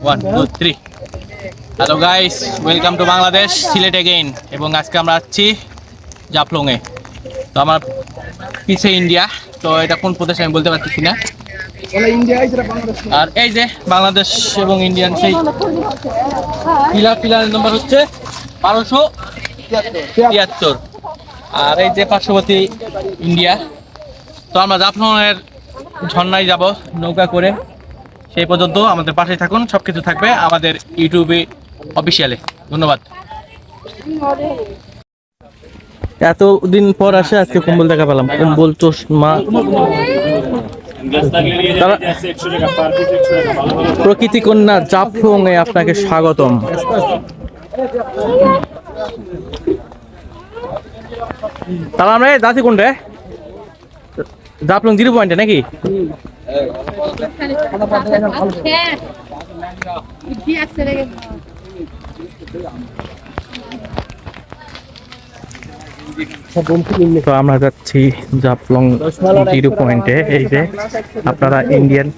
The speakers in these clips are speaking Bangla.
One two three hello guys welcome to Bangladesh Sylhet again এবং আজকে আমরা আসছি জাফলংয়ে তো আমার পিছে ইন্ডিয়া তো এটা কোন প্রদেশ আমি বলতে পারতেছি না। আর এই যে বাংলাদেশ এবং ইন্ডিয়ান সেই পিলার পিলার নম্বর হচ্ছে বারোশো তিয়াত্তর। আর এই যে পার্শ্ববর্তী ইন্ডিয়া, তো আমরা জাফলংয়ের ঝর্ণায় যাব নৌকা করে। সেই পর্যন্ত আমাদের পাশে থাকুন সব কিছু থাকবে আমাদের ইউটিউবে অফিসিয়ালে। ধন্যবাদ। এতদিন পর আসে আজকে কম্বল দেখা পেলাম। কম্বল, চশমা। প্রকৃতি কন্যা জাফলং এ আপনাকে স্বাগতম। তাহলে আমরা যাচ্ছি কোনটা জাফলং জিরো পয়েন্টে নাকি? তো আমরা যাচ্ছি জাফলং জিরো পয়েন্টে, এই যে আপনারা ইন্ডিয়ান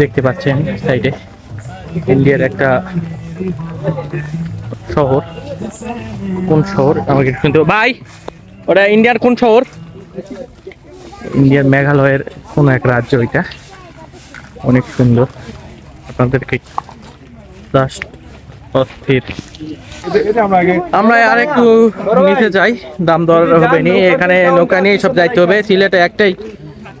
দেখতে পাচ্ছেন সাইডে। ইন্ডিয়ার একটা শহর? কোন শহর? আমাকে শুনতে ভাই ওটা ইন্ডিয়ার কোন শহর? ইন্ডিয়ার মেঘালয়ের কোন এক রাজ্য ওইটা। অনেক সুন্দর। আপনাদেরকে অস্থির। আমরা আর একটু নিচে যাই। দাম দর হবে নি। এখানে নৌকা নিয়ে সব যাইতে হবে। সিলেটে একটাই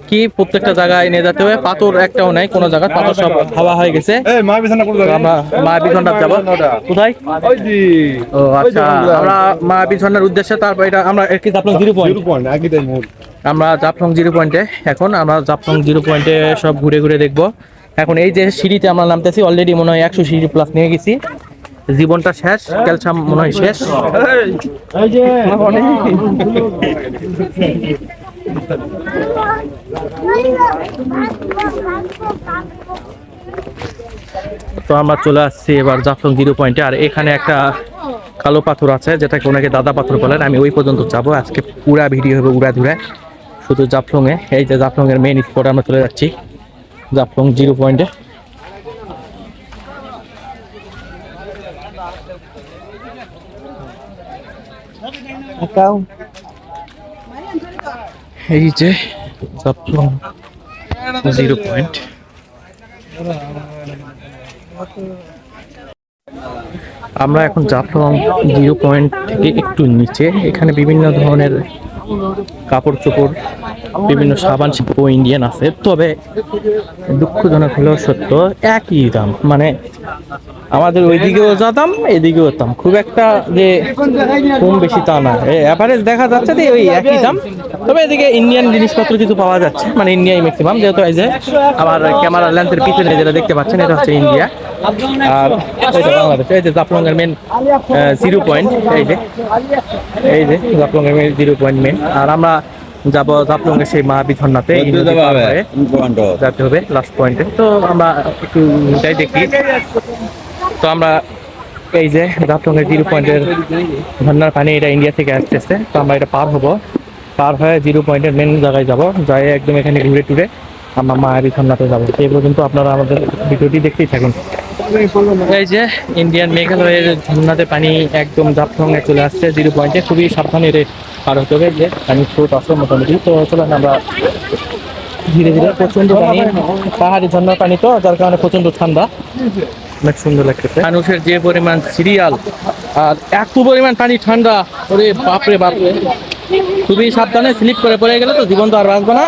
কি প্রত্যেকটা জায়গায় নিয়ে যেতে হবে? পাথর একটাও নাই কোনো জায়গায় পাথর সব হাওয়া হয়ে গেছে। মা বিছানা আমরা মা বিছন্ডার যাব। কোথায়? ও আচ্ছা আমরা মা বিছন্ডার উদ্দেশ্যে তারপর এটা আমরা কি জাফলং জিরো পয়েন্ট আমরা জাফলং জিরো পয়েন্টে এখন আমরা জাফলং জিরো পয়েন্টে সব ঘুরে ঘুরে দেখব। এখন এই যে সিঁড়িতে আমরা নামতেছি অলরেডি মনে হয় একশো সিঁড়ি প্লাস নিয়ে গেছি। জীবনটা শেষ ক্যালসাম মনে হয় শেষ। এই যে। তো আমরা চলে আসছি এবার জাফলং জিরো পয়েন্টে, আর এখানে একটা কালো পাথর আছে, যেটাকে ওনাকে দাদা পাথর বলেন। আমি ওই পর্যন্ত যাব, আজকে পুরা ভিডিও হবে উড়া ধুরে, শুধু জাফলং এ এই যে জাফলং এর মেইন স্পটে আমরা চলে যাচ্ছি, জাফলং জিরো পয়েন্টে। এই যে জাফলং জিরো পয়েন্ট। আমরা এখন জাফলং জিরো পয়েন্ট থেকে একটু নিচে। এখানে বিভিন্ন ধরনের কাপড় চোপড় বিভিন্ন সাবান শিল্প ইন্ডিয়ান আছে। তবে দুঃখজনক হলেও সত্য, একই দাম। মানে আমাদের ওইদিকেও যা দাম, এদিকেও দাম। খুব একটা যে কম বেশি তা না। অ্যাভারেজ দেখা যাচ্ছে যে ওই একই দাম। তবে এদিকে ইন্ডিয়ান জিনিসপত্র কিছু পাওয়া যাচ্ছে। মানে ইন্ডিয়াই ম্যাক্সিমাম যেহেতু এই যে আমার ক্যামেরা লেন্সের পিছনে যেটা দেখতে পাচ্ছেন, এটা হচ্ছে ইন্ডিয়া আর এটা বাংলাদেশ এই যে জাফলংয়ের মেন জিরো পয়েন্ট এই যে এই যে জাফলংয়ের মেন জিরো পয়েন্ট মেন আর আমরা যাব জাফলংয়ের সেই মা বিধন্নাতে যেতে হবে লাস্ট পয়েন্টে তো আমরা একটু যাই দেখি। তো আমরা এই যে জাফলংয়ের জিরো পয়েন্টের ঝর্ণার পানি এটা ইন্ডিয়া থেকে আসতেছে। তো আমরা এটা পার হব। পার হয়ে জিরো পয়েন্টের মেন জায়গায় যাব। যাই একদম এখানে ঘুরে টুরে আমরা মায়াবী ঝর্ণাতে যাব। এই পর্যন্ত আপনারা আমাদের ভিডিওটি দেখতেই থাকুন। এই যে ইন্ডিয়ান মেঘালয়ের ঝর্ণাতে পানি একদম জাফলংয়ে চলে আসছে। জিরো পয়েন্টে খুবই সাবধানে রে পার হতে হবে যে পানি স্রোত আসছে মোটামুটি। তো চলেন আমরা ধীরে ধীরে প্রচণ্ড পানি পাহাড়ি ঝর্ণার পানি তো যার কারণে প্রচণ্ড ঠান্ডা। অনেক সুন্দর লাগতেছে। মানুষের যে পরিমাণ সিরিয়াল আর এত পরিমাণ পানি ঠান্ডা ওরে বাপরে বাপরে খুবই সাবধানে স্লিপ করে পড়ে গেলে তো জীবন তো আর বাঁচবে না।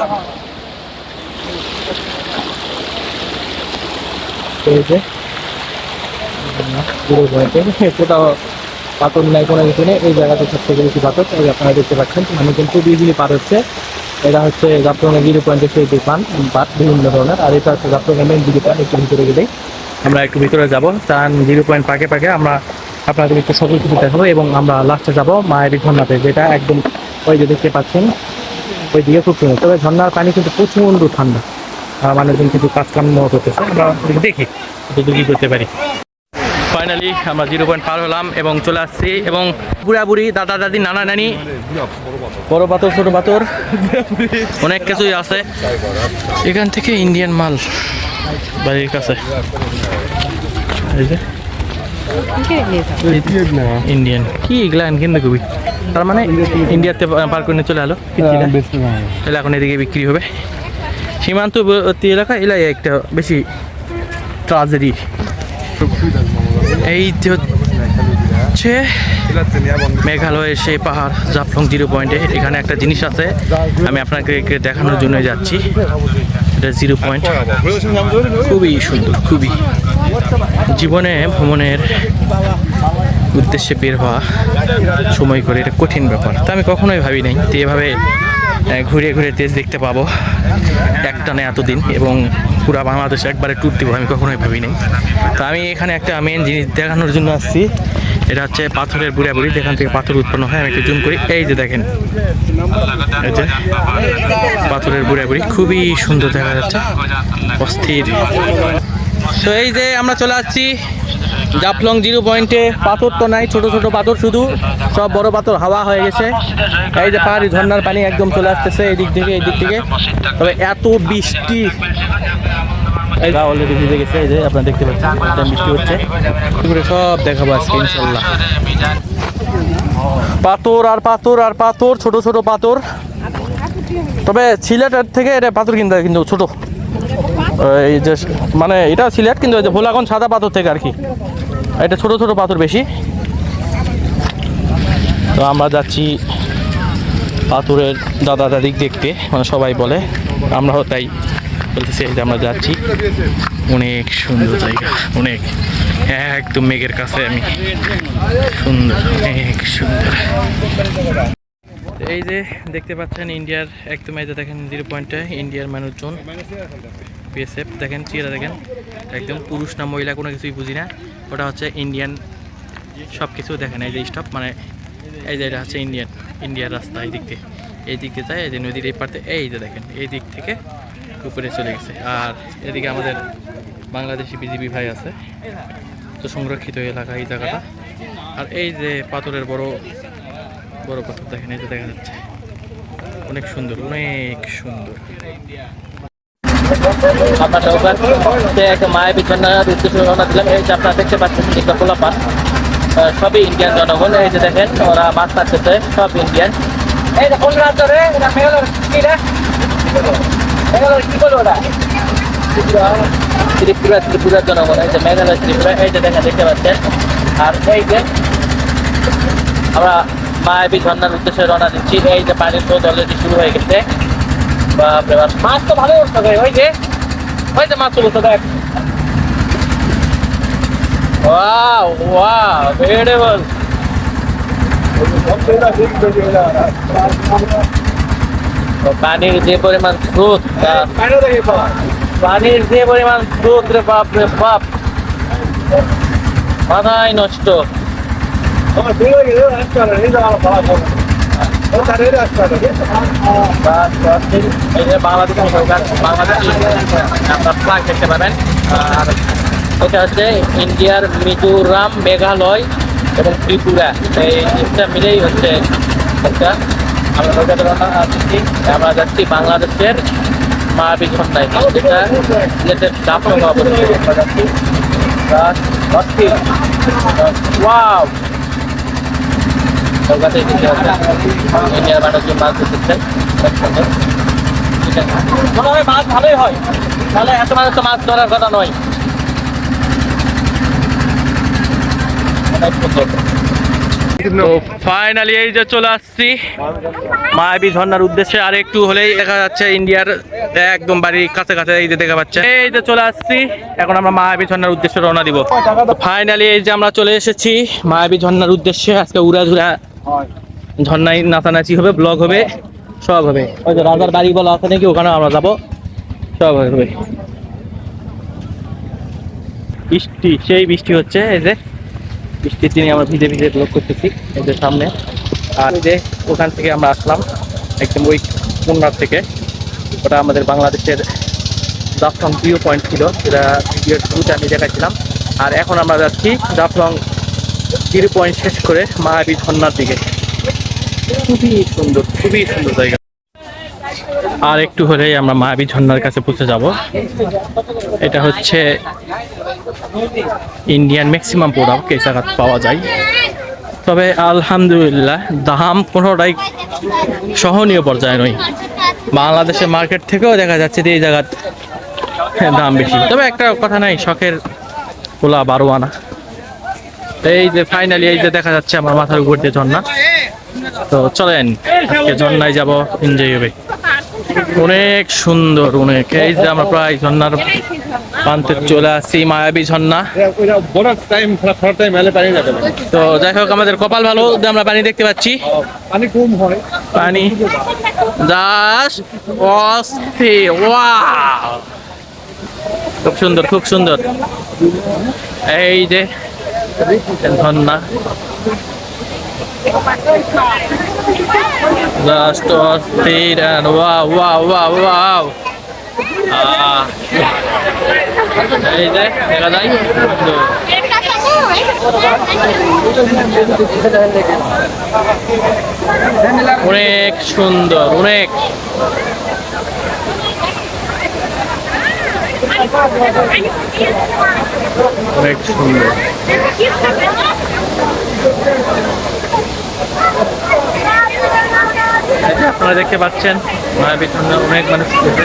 এই যে। পাথর নাই কোনো কিছু নেই। এই জায়গাতে সব থেকে বেশি পাথর। এই আপনারা দেখতে পাচ্ছেন আমি কিন্তু ইজিলি পার হচ্ছে। এটা হচ্ছে জাফলংয়ের জিরো পয়েন্টের সেই দোকান বাট বিভিন্ন ধরনের। আর এটা হচ্ছে জাফলংয়ের মেন পয়েন্ট একটু ভিতরে গেলেই আমরা একটু ভিতরে যাব। তার জিরো পয়েন্ট পাকে পাকে আমরা আপনাদের একটু সকল কিছু দেখাবো এবং আমরা লাস্টে যাব মায়ের ঝর্ণাতে, যেটা একদম ওই যে দেখতে পাচ্ছেন, ওই দিকে খুব সুন্দর। তবে ঝর্ণার পানি কিন্তু প্রচণ্ড ঠান্ডা। মানুষজন কিন্তু কাজ কাম করতেছে। আমরা দেখি, যদি কি করতে পারি। ফাইনালি আমরা জিরো পয়েন্ট পার হলাম এবং চলে আসছি এবং বুড়া বুড়ি দাদা দাদি নানা নানি বড় পাথর ছোট পাথর অনেক কিছুই আছে। এখান থেকে ইন্ডিয়ান মাল বাড়ির কাছে। এই যে। ইন্ডিয়ান কি এগুলান কিন্তু খুবই তার মানে ইন্ডিয়াতে পার করে নিয়ে চলে এলো। তাহলে এখন এদিকে বিক্রি হবে। সীমান্তবর্তী এলাকা এলাই একটা বেশি ট্রাজেডি এই হচ্ছে মেঘালয়ের সেই পাহাড়, জাফলং জিরো পয়েন্টে। এখানে একটা জিনিস আছে, আমি আপনাকে দেখানোর জন্য যাচ্ছি। এটা জিরো পয়েন্ট। খুবই সুন্দর, খুবই। জীবনে ভ্রমণের উদ্দেশ্যে বের হওয়া সময় করে এটা কঠিন ব্যাপার। তা আমি কখনোই ভাবি নাই তো এভাবে ঘুরে ঘুরে দেশ দেখতে পাবো একটানে এতদিন এবং পুরা বাংলাদেশ একবারে ট্যুর দিব, আমি কখনোই ভাবি নাই। তো আমি এখানে একটা মেন জিনিস দেখানোর জন্য আসছি। এটা হচ্ছে পাথরের বুড়া বুড়ি যেখান থেকে পাথর উৎপন্ন হয়, আমি একটু জুম করি। এই যে দেখেন যে পাথরের বুড়া বুড়ি খুবই সুন্দর দেখা যাচ্ছে, অস্থির। তো এই যে আমরা চলে আসছি জাফলং জিরো পয়েন্টে পাথর তো নাই, ছোট ছোট পাথর শুধু, সব বড় পাথর হাওয়া হয়ে গেছে। এই যে পাহাড়ি ঝর্ণার পানি একদম চলে আসতেছে এই দিক থেকে এই দিক থেকে। তবে এত বৃষ্টি। অলরেডি ভিজে গেছে, এই যে আপনারা দেখতে পাচ্ছেন বৃষ্টি হচ্ছে। সব দেখাবো আজকে, ইনশাল্লাহ। পাথর আর পাথর আর পাথর, ছোট ছোট পাথর। তবে সিলেটের থেকে এটা পাথর কিনতে, কিন্তু ছোট। এই যে মানে এটা সিলেট, কিন্তু ভোলাগঞ্জ সাদা পাথর থেকে আর কি। এটা ছোট ছোট পাথর বেশি। তো আমরা যাচ্ছি পাথরের দাদা দাদিক দেখতে মানে সবাই বলে। আমরাও তাই বলতেছি যে আমরা যাচ্ছি। অনেক সুন্দর জায়গা, অনেক, একদম মেঘের কাছে আমি। সুন্দর, অনেক সুন্দর। এই যে দেখতে পাচ্ছেন, ইন্ডিয়ার, একদম এই যে দেখেন জিরো পয়েন্টে ইন্ডিয়ার মানুষজন। বিএসএফ দেখেন, চেহারা দেখেন। একদম পুরুষ না মহিলা কোনো কিছুই বুঝি না। ওটা হচ্ছে ইন্ডিয়ান সব কিছু দেখেন, এই যে স্টপ মানে এই যে এটা হচ্ছে ইন্ডিয়ান ইন্ডিয়ার রাস্তা এই দিক দিয়ে। এই দিক দিয়ে যায়, এই যে নদীর এই পাড়তে, এই যে দেখেন, এই দিক থেকে উপরে চলে গেছে। আর এদিকে আমাদের বাংলাদেশি বিজিবি ভাই আছে, তো সংরক্ষিত এলাকা, এই জায়গাটা। আর এই যে পাথরের বড় বড় পাথর, দেখেন, এই যে দেখা যাচ্ছে। অনেক সুন্দর অনেক সুন্দর। আপনার দোকান সে একটা মায়ের বিছানা উদ্দেশ্যে রওনা দিলাম এই যে আপনারা দেখতে পাচ্ছেন একটা সবই ইন্ডিয়ান জনগণ। এই যে দেখেন, ওরা মাছ মারতেছে সব ইন্ডিয়ান এই বলো ওরা ত্রিপুরা ত্রিপুরার জনগণ। এই যে মেঘালয়, ত্রিপুরা, এই যে দেখেন, দেখতে পাচ্ছেন। আর এই যে আমরা মায়াবী ঝর্ণার উদ্দেশ্যে রওনা দিচ্ছি। এই যে পানির স্রোত অলরেডি শুরু হয়ে গেছে। বাপরে বাপ, মাছ তো ভালোই উঠতে দেয় ওই যে মাছ বিউটিফুল পানির যে পরিমাণ স্রোত পানির যে পরিমাণ স্রোত রে বাপ রে বাপ। মাথায় নষ্ট। এই যে বাংলাদেশি সরকার বাংলাদেশি আপনার ফ্লাগ দেখতে পাবেন আর এটা হচ্ছে ইন্ডিয়ার মিজোরাম মেঘালয় এবং ত্রিপুরা এই মিলেই হচ্ছে একটা আমরা কলকাতা যাচ্ছি বাংলাদেশের মায়াবী ঝর্ণায় যেটা ওয়াও কলকাতায় দিতে ইন্ডিয়ার মানুষজন মাছ মনে হয় মাছ ভালোই হয়, তাহলে এত তো মাছ ধরার কথা নয়। তো ফাইনালি এই যে চলে আসছি। মায়াবী উদ্দেশ্যে আর একটু হলেই দেখা যাচ্ছে ইন্ডিয়ার একদম বাড়ির কাছে কাছে এই যে দেখা পাচ্ছে। এই যে চলে আসছি, এখন আমরা মায়াবী ঝর্ণার উদ্দেশ্যে রওনা দিব। ফাইনালি এই যে আমরা চলে এসেছি, মায়াবী ঝর্ণার উদ্দেশ্যে আজকে উড়াধুরা ঝর্ণায় নাচানাচি হবে, ব্লগ হবে, সব হবে। ওই যে রাজার বাড়ি বলা আছে নাকি ওখানে আমরা যাব, সব হবে। বৃষ্টি, সেই বৃষ্টি হচ্ছে, এই যে বৃষ্টির দিনে আমরা ভিজে ভিজে ব্লগ করতেছি এদের সামনে। আর এই যে ওখান থেকে আমরা আসলাম, একদম ওই কোনার থেকে। ওটা আমাদের বাংলাদেশের জাফলং ভিউ পয়েন্ট ছিল, সেটা ভিডিওর শুরুতে আমি দেখাচ্ছিলাম আর এখন আমরা যাচ্ছি জাফলং জিরো পয়েন্ট শেষ করে মায়াবী ঝর্ণার দিকে। খুবই সুন্দর খুবই সুন্দর জায়গা। আর একটু হলেই আমরা মায়াবী ঝর্ণার কাছে পৌঁছে যাব। এটা হচ্ছে ইন্ডিয়ান ম্যাক্সিমাম প্রোডাক্ট এই জায়গা পাওয়া যায়। তবে আলহামদুলিল্লাহ দাম কোনোটাই সহনীয় পর্যায়ে নয়। বাংলাদেশের মার্কেট থেকেও দেখা যাচ্ছে যে এই জায়গার দাম বেশি। তবে একটা কথা নাই, শখের পোলা বারো আনা এই যে ফাইনালি এই যে দেখা যাচ্ছে আমার মাথার উপর দিয়ে ঝর্ণা। তো চলেন, আজকে ঝর্ণায় যাব এনজয় হবে। অনেক সুন্দর, অনেক। এই যে আমরা প্রায় ঝর্ণার প্রান্তে চলে আসছি, মায়াবী ঝর্ণা। তো যাই হোক, আমাদের কপাল ভালো, যে আমরা পানি দেখতে পাচ্ছি। পানি। জাস্ট অস্থির, ওয়াও। খুব সুন্দর খুব সুন্দর। এই যে ঝর্ণা জাস্ট অস্থির এই যে দেখা যায়। অনেক সুন্দর অনেক। অনেক সুন্দর আপনারা দেখতে পাচ্ছেন মায়াবী ঠান্ডা অনেক মানুষ এসেছে।